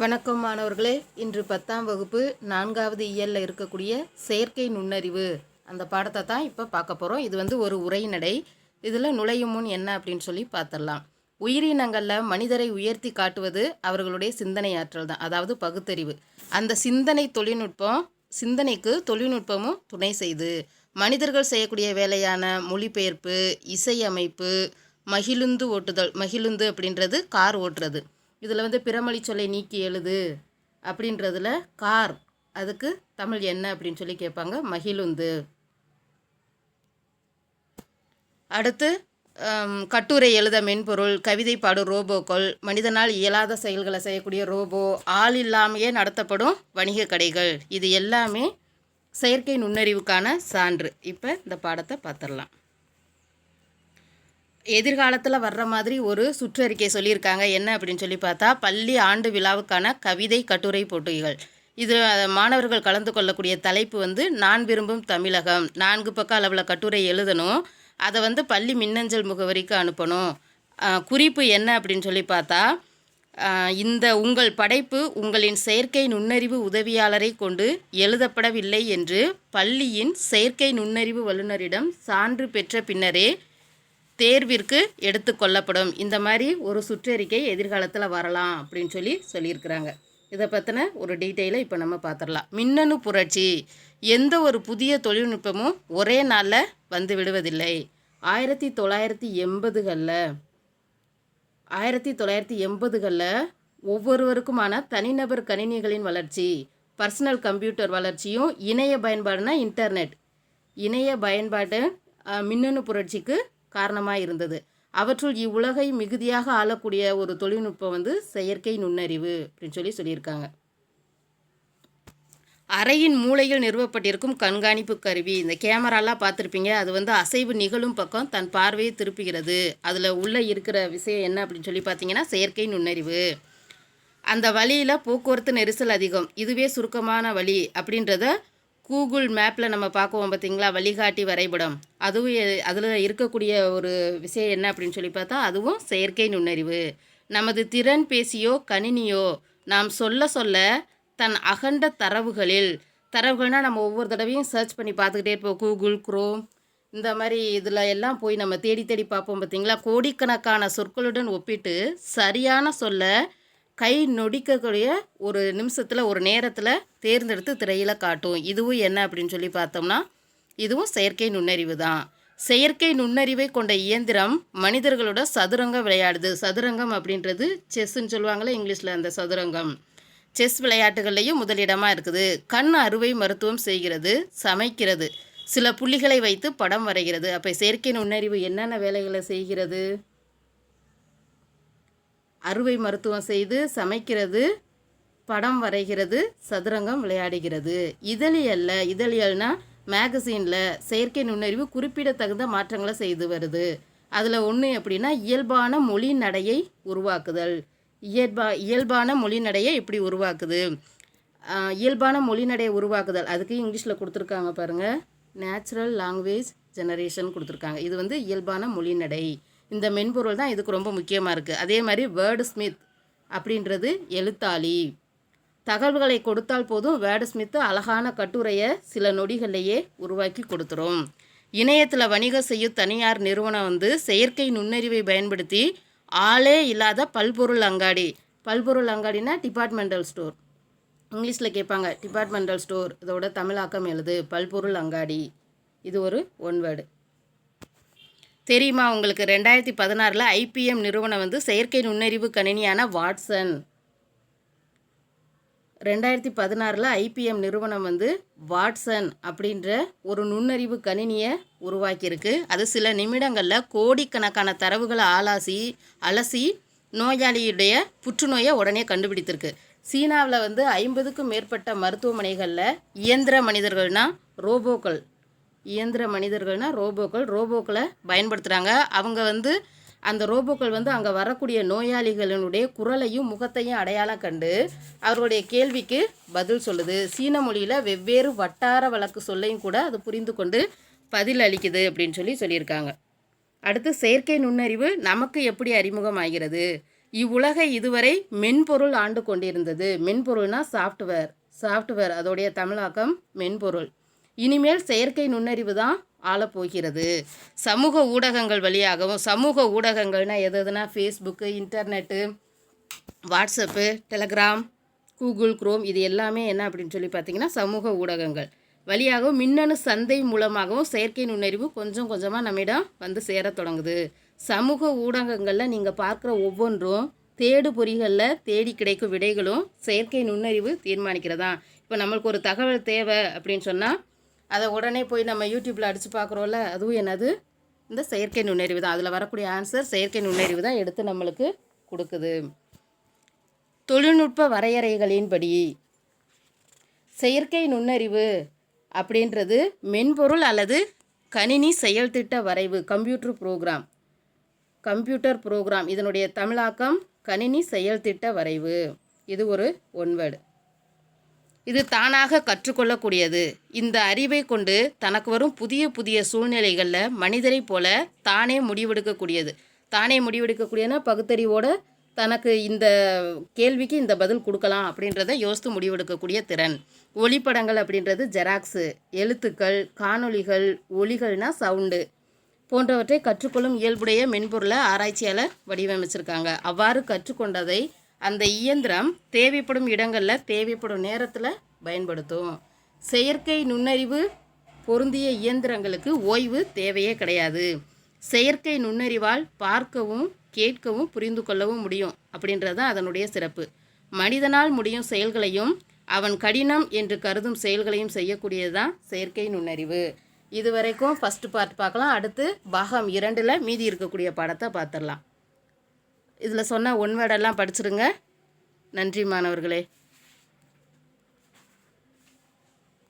வணக்கம் மாணவர்களே. இன்று பத்தாம் வகுப்பு நான்காவது இயலில் இருக்கக்கூடிய செயற்கை நுண்ணறிவு. அந்த பாடத்தை தான் இப்போ பார்க்க போகிறோம் இது வந்து ஒரு உரைநடை இதில் நுழையும் முன் என்ன அப்படின்னு சொல்லி பார்த்துடலாம். உயிரினங்களில் மனிதரை உயர்த்தி காட்டுவது அவர்களுடைய சிந்தனை ஆற்றல் தான். அதாவது பகுத்தறிவு. அந்த சிந்தனை தொழில்நுட்பம் சிந்தனைக்கு தொழில்நுட்பமும் துணை செய்து மனிதர்கள் செய்யக்கூடிய வேலையான மொழிபெயர்ப்பு இசையமைப்பு மகிழுந்து ஓட்டுதல் மகிழுந்து அப்படின்றது கார் ஓட்டுறது. இதில் வந்து பிறமொழி சொல்லை நீக்கி எழுது அப்படின்றதுல கார் அதுக்கு தமிழ் என்ன அப்படின்னு சொல்லி கேட்பாங்க மகிழுந்து. அடுத்து கட்டுரை எழுத மென்பொருள் கவிதை பாடும் ரோபோக்கள் மனிதனால் இயலாத செயல்களை செய்யக்கூடிய ரோபோ ஆள் இல்லாமையே நடத்தப்படும் வணிக கடைகள். இது எல்லாமே செயற்கை நுண்ணறிவுக்கான சான்று. இப்போ இந்த பாடத்தை பார்த்துடலாம். எதிர்காலத்தில் வர்ற மாதிரி ஒரு சுற்றறிக்கை சொல்லியிருக்காங்க. என்ன அப்படின்னு சொல்லி பார்த்தா பள்ளி ஆண்டு விழாவுக்கான கவிதை கட்டுரை போட்டிகள். இது மாணவர்கள் கலந்து கொள்ளக்கூடிய தலைப்பு வந்து நான் விரும்பும் தமிழகம் நான்கு பக்க அளவில் கட்டுரை எழுதணும். அதை வந்து பள்ளி மின்னஞ்சல் முகவரிக்கு அனுப்பணும். குறிப்பு என்ன அப்படின்னு சொல்லி பார்த்தா இந்த உங்கள் படைப்பு உங்களின் செயற்கை நுண்ணறிவு உதவியாளரை கொண்டு எழுதப்படவில்லை என்று பள்ளியின் செயற்கை நுண்ணறிவு வல்லுநரிடம் சான்று பெற்ற பின்னரே தேர்விற்கு எடுத்துக்கொள்ளப்படும் இந்த மாதிரி ஒரு சுற்றறிக்கை எதிர்காலத்தில் வரலாம் அப்படின்னு சொல்லி சொல்லியிருக்கிறாங்க. இதை பற்றின ஒரு டீட்டெயிலை இப்போ நம்ம பார்த்துடலாம் மின்னணு புரட்சி. எந்த ஒரு புதிய தொழில்நுட்பமும் ஒரே நாளில் வந்து விடுவதில்லை. ஆயிரத்தி தொள்ளாயிரத்தி எண்பதுகளில் ஆயிரத்தி தொள்ளாயிரத்தி எண்பதுகளில் ஒவ்வொருவருக்குமான தனிநபர் கணினிகளின் வளர்ச்சி பர்சனல் கம்ப்யூட்டர் வளர்ச்சியும் இணைய பயன்பாடுனா இன்டர்நெட். இணைய பயன்பாடு மின்னணு புரட்சிக்கு காரணமாக இருந்தது. அவற்றுள் இவ்வுலகை மிகுதியாக ஆளக்கூடிய ஒரு தொழில்நுட்பம் வந்து செயற்கை நுண்ணறிவு அப்படின்னு சொல்லி சொல்லியிருக்காங்க. அறையின் மூலையில் நிறுவப்பட்டிருக்கும் கண்காணிப்பு கருவி. இந்த கேமராலாம் பார்த்துருப்பீங்க. அது வந்து அசைவு நிகழும் பக்கம் தன் பார்வையை திருப்புகிறது. அதில் உள்ளே இருக்கிற விஷயம் என்ன அப்படின்னு சொல்லி பார்த்தீங்கன்னா செயற்கை நுண்ணறிவு. அந்த வழியில் போக்குவரத்து நெரிசல் அதிகம். இதுவே சுருக்கமான வழி அப்படின்றத கூகுள் மேப்பில் நம்ம பார்க்குவோம் பார்த்தீங்களா? வழிகாட்டி வரைபடம். அதுவும் அதில் இருக்கக்கூடிய ஒரு விஷயம் என்ன அப்படின்னு சொல்லி பார்த்தா அதுவும் செயற்கை நுண்ணறிவு. நமது திறன் பேசியோ கணினியோ நாம் சொல்ல சொல்ல தன் அகண்ட தரவுகளில் தரவுகள்னால் நம்ம ஒவ்வொரு தடவையும் சர்ச் பண்ணி பார்த்துக்கிட்டே இருப்போம். கூகுள் குரோம் இந்த மாதிரி இதில் எல்லாம் போய் நம்ம தேடி தேடி பார்ப்போம் பார்த்தீங்களா? கோடிக்கணக்கான சொற்களுடன் ஒப்பிட்டு சரியான சொல்ல கை நொடிக்கக்கூடிய ஒரு நிமிஷத்தில் ஒரு நேரத்தில் தேர்ந்தெடுத்து திரையில் காட்டும். இதுவும் என்ன அப்படின்னு சொல்லி பார்த்தோம்னா இதுவும் செயற்கை நுண்ணறிவு தான். செயற்கை நுண்ணறிவை கொண்ட இயந்திரம் மனிதர்களோட சதுரங்கம் விளையாடுது. சதுரங்கம் அப்படின்றது செஸ்ன்னு சொல்லுவாங்களே இங்கிலீஷில் அந்த சதுரங்கம். செஸ் விளையாட்டுகள்லையும் முதலிடமாக இருக்குது. கண் அறுவை மருத்துவம் செய்கிறது சமைக்கிறது. சில புள்ளிகளை வைத்து படம் வரைகிறது. அப்போ செயற்கை நுண்ணறிவு என்னென்ன வேலைகளை செய்கிறது? அறுவை மருத்துவம் செய்து சமைக்கிறது படம் வரைகிறது சதுரங்கம் விளையாடுகிறது. இதழியல்ல இதழியல்னா மேகசீனில் செயற்கை நுண்ணறிவு குறிப்பிடத்தகுந்த மாற்றங்களை செய்து வருது. அதில் ஒன்று எப்படின்னா இயல்பான மொழி நடையை உருவாக்குதல். இயல்பா இயல்பான மொழி நடையை இப்படி உருவாக்குது? இயல்பான மொழி நடையை உருவாக்குதல். அதுக்கு இங்கிலீஷில் கொடுத்துருக்காங்க பாருங்கள் நேச்சுரல் லாங்குவேஜ் ஜெனரேஷன் கொடுத்துருக்காங்க. இது வந்து இயல்பான மொழி நடை. இந்த மென்பொருள் தான் இதுக்கு ரொம்ப முக்கியமாக இருக்குது அதே மாதிரி வேர்டு ஸ்மித் அப்படின்றது எழுத்தாளி. தகவல்களை கொடுத்தால் போதும் வேர்டு ஸ்மித் அழகான கட்டுரையை சில நொடிகள்லையே உருவாக்கி கொடுத்துரும். இணையத்தில் வணிகம் செய்யும் தனியார் நிறுவனம் வந்து செயற்கை நுண்ணறிவை பயன்படுத்தி ஆளே இல்லாத பல்பொருள் அங்காடி. பல்பொருள் அங்காடினா டிபார்ட்மெண்டல் ஸ்டோர் இங்கிலீஷில் கேட்பாங்க டிபார்ட்மெண்டல் ஸ்டோர் இதோட தமிழாக்கம் எழுது பல்பொருள் அங்காடி. இது ஒரு ஒன் வேர்டு தெரியுமா உங்களுக்கு? ரெண்டாயிரத்தி பதினாறில் ஐபிஎம் நிறுவனம் வந்து செயற்கை நுண்ணறிவு கணினியான வாட்சன். ரெண்டாயிரத்தி பதினாறில் ஐபிஎம் நிறுவனம் வந்து வாட்சன் அப்படின்ற ஒரு நுண்ணறிவு கணினியை உருவாக்கியிருக்கு. அது சில நிமிடங்களில் கோடிக்கணக்கான தரவுகளை ஆலாசி அலசி நோயாளியுடைய புற்றுநோயை உடனே கண்டுபிடித்திருக்கு. சீனாவில் வந்து ஐம்பதுக்கும் மேற்பட்ட மருத்துவமனைகளில் இயந்திர மனிதர்கள்னால் ரோபோக்கள். இயந்திர மனிதர்கள்னால் ரோபோக்கள். ரோபோக்களை பயன்படுத்துகிறாங்க அவங்க வந்து அந்த ரோபோக்கள் வந்து அங்கே வரக்கூடிய நோயாளிகளினுடைய குரலையும் முகத்தையும் அடையாளம் கண்டு அவர்களுடைய கேள்விக்கு பதில் சொல்லுது. சீன மொழியில் வெவ்வேறு வட்டார வழக்கு சொல்லையும் கூட அது புரிந்து கொண்டு பதில் அளிக்குது அப்படின்னு சொல்லி சொல்லியிருக்காங்க. அடுத்து செயற்கை நுண்ணறிவு நமக்கு எப்படி அறிமுகமாகிறது? இவ்வுலகை இதுவரை மென்பொருள் ஆண்டு கொண்டிருந்தது. மென்பொருள்னா சாஃப்ட்வேர் சாஃப்ட்வேர் அதோடைய தமிழாக்கம் மென்பொருள். இனிமேல் செயற்கை நுண்ணறிவு தான் ஆளப்போகிறது. சமூக ஊடகங்கள் வழியாகவும் சமூக ஊடகங்கள்னால் எது எதுனா Facebook internet WhatsApp Telegram Google Chrome இது எல்லாமே என்ன அப்படின்னு சொல்லி பார்த்தீங்கன்னா சமூக ஊடகங்கள். வழியாகவும் மின்னணு சந்தை மூலமாகவும் செயற்கை நுண்ணறிவு கொஞ்சம் கொஞ்சமாக நம்மிடம் வந்து சேர தொடங்குது. சமூக ஊடகங்களில் நீங்கள் பார்க்குற ஒவ்வொன்றும் தேடு பொறிகளில் தேடி கிடைக்கும் விடைகளும் செயற்கை நுண்ணறிவு தீர்மானிக்கிறதா. இப்போ நம்மளுக்கு ஒரு தகவல் தேவை அப்படின்னு சொன்னால் அதை உடனே போய் நம்ம யூடியூப்பில் அடித்து பார்க்குறோம்ல அதுவும் என்னது? இந்த செயற்கை நுண்ணறிவு தான். அதில் வரக்கூடிய ஆன்சர் செயற்கை நுண்ணறிவு தான் எடுத்து நம்மளுக்கு கொடுக்குது. தொழில்நுட்ப வரையறைகளின்படி செயற்கை நுண்ணறிவு அப்படின்றது மென்பொருள் அல்லது கணினி செயல்திட்ட வரைவு கம்ப்யூட்டர் ப்ரோக்ராம் கம்ப்யூட்டர் ப்ரோக்ராம் இதனுடைய தமிழாக்கம் கணினி செயல்திட்ட வரைவு. இது ஒரு ஒன்வேர்டு இது தானாக கற்றுக்கொள்ளக்கூடியது. இந்த அறிவை கொண்டு தனக்கு வரும் புதிய புதிய சூழ்நிலைகளில் மனிதரைப் போல தானே முடிவெடுக்கக்கூடியது. தானே முடிவெடுக்கக்கூடியனா பகுத்தறிவோட தனக்கு இந்த கேள்விக்கு இந்த பதில் கொடுக்கலாம் அப்படின்றத யோசித்து முடிவெடுக்கக்கூடிய திறன். ஒளிப்படங்கள் அப்படின்றது ஜெராக்ஸு எழுத்துக்கள் காணொளிகள் ஒலிகள்னா சவுண்டு போன்றவற்றை கற்றுக்கொள்ளும் இயல்புடைய மென்பொருளை ஆராய்ச்சியாளர் வடிவமைச்சிருக்காங்க. அவ்வாறு கற்றுக்கொண்டதை அந்த இயந்திரம் தேவைப்படும் இடங்களில் தேவைப்படும் நேரத்தில் பயன்படுத்தும். செயற்கை நுண்ணறிவு பொருந்திய இயந்திரங்களுக்கு ஓய்வு தேவையே கிடையாது. செயற்கை நுண்ணறிவால் பார்க்கவும் கேட்கவும் புரிந்து கொள்ளவும் முடியும் அப்படின்றது தான் அதனுடைய சிறப்பு. மனிதனால் முடியும் செயல்களையும் அவன் கடினம் என்று கருதும் செயல்களையும் செய்யக்கூடியது தான் செயற்கை நுண்ணறிவு. இதுவரைக்கும் ஃபஸ்ட்டு பார்ட் பார்க்கலாம். அடுத்து பாகம் இரண்டில் மீதி இருக்கக்கூடிய படத்தை பார்த்துடலாம். இதில் சொன்ன ஒன் வேர்டெல்லாம் படிச்சிருங்க. நன்றி மாணவர்களே.